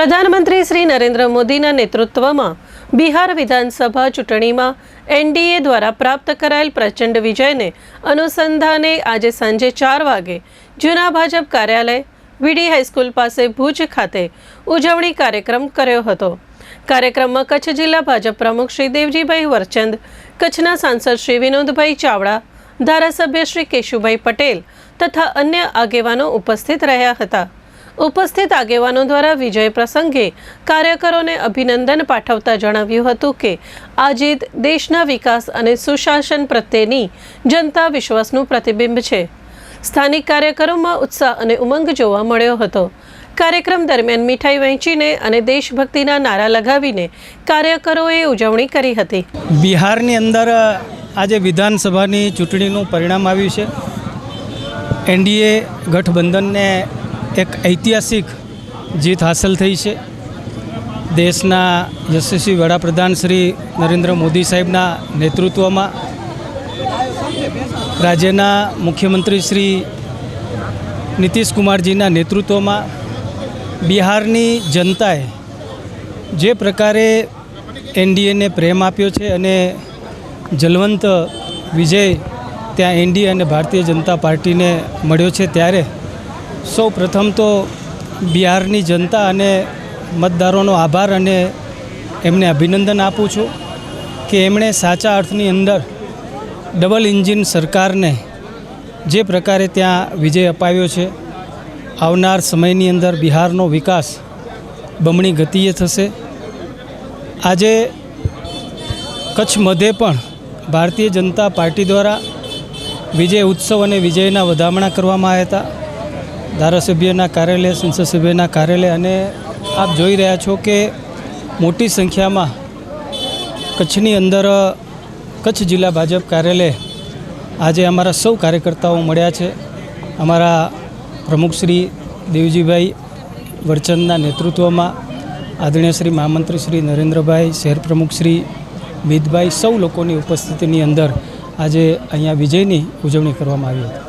પ્રધાનમંત્રી શ્રી નરેન્દ્ર મોદીના નેતૃત્વમાં બિહાર વિધાનસભા ચૂંટણીમાં એનડીએ દ્વારા પ્રાપ્ત કરાયેલ પ્રચંડ વિજયને અનુસંધાને આજે સાંજે ચાર વાગે જૂના ભાજપ કાર્યાલય વીડી હાઈસ્કૂલ પાસે ભુજ ખાતે ઉજવણી કાર્યક્રમ કર્યો હતો. કાર્યક્રમમાં કચ્છ જિલ્લા ભાજપ પ્રમુખ શ્રી દેવજીભાઈ વરચંદ, કચ્છના સાંસદ શ્રી વિનોદભાઈ ચાવડા, ધારાસભ્ય શ્રી કેશુભાઈ પટેલ તથા અન્ય આગેવાનો ઉપસ્થિત રહ્યા હતા. ઉપસ્થિત આગેવાનો દ્વારા વિજય પ્રસંગે કાર્યકરોને અભિનંદન પાઠવતા જણાવ્યું હતું કે આ જીત દેશના વિકાસ અને સુશાસન પ્રત્યેની જનતા વિશ્વાસનું પ્રતિબિંબ છે. સ્થાનિક કાર્યકરોમાં ઉત્સાહ અને ઉમંગ જોવા મળ્યો હતો. કાર્યક્રમ દરમિયાન મીઠાઈ વહેંચીને અને દેશભક્તિના નારા લગાવીને કાર્યકરોએ ઉજવણી કરી હતી. બિહારની અંદર આજે વિધાનસભાની ચૂંટણીનું પરિણામ આવ્યું છે. એનડીએ ગઠબંધનને એક ઐતિહાસિક જીત હાંસલ થઈ છે. દેશના યશસ્વી વડાપ્રધાન શ્રી નરેન્દ્ર મોદી સાહેબના નેતૃત્વમાં રાજ્યના મુખ્યમંત્રી શ્રી નીતિશ કુમારજીના નેતૃત્વમાં બિહારની જનતાએ જે પ્રકારે એનડીએને પ્રેમ આપ્યો છે અને જલવંત વિજય ત્યાં એનડીએ અને ભારતીય જનતા પાર્ટીને મળ્યો છે ત્યારે સૌ પ્રથમ તો બિહારની જનતા અને મતદારોનો આભાર અને એમને અભિનંદન આપું છું કે એમણે સાચા અર્થની અંદર ડબલ ઇન્જિન સરકારને જે પ્રકારે ત્યાં વિજય અપાવ્યો છે, આવનાર સમયની અંદર બિહારનો વિકાસ બમણી ગતિએ થશે. આજે કચ્છ મધ્યે પણ ભારતીય જનતા પાર્ટી દ્વારા વિજય ઉત્સવ અને વિજયના વધામણા કરવામાં આવ્યા હતા. ધારાસભ્યના કાર્યાલય સંસદ સભ્યના કાર્યાલય અને આપ જોઈ રહ્યા છો કે મોટી સંખ્યામાં કચ્છની અંદર, કચ્છ જિલ્લા ભાજપ કાર્યાલય આજે અમારા સૌ કાર્યકર્તાઓ મળ્યા છે. અમારા પ્રમુખશ્રી દેવજીભાઈ વરચંદના નેતૃત્વમાં આદરણીય શ્રી મહામંત્રી શ્રી નરેન્દ્રભાઈ, શહેર પ્રમુખ શ્રી મિતભાઈ, સૌ લોકોની ઉપસ્થિતિની અંદર આજે અહીંયા વિજયની ઉજવણી કરવામાં આવી હતી.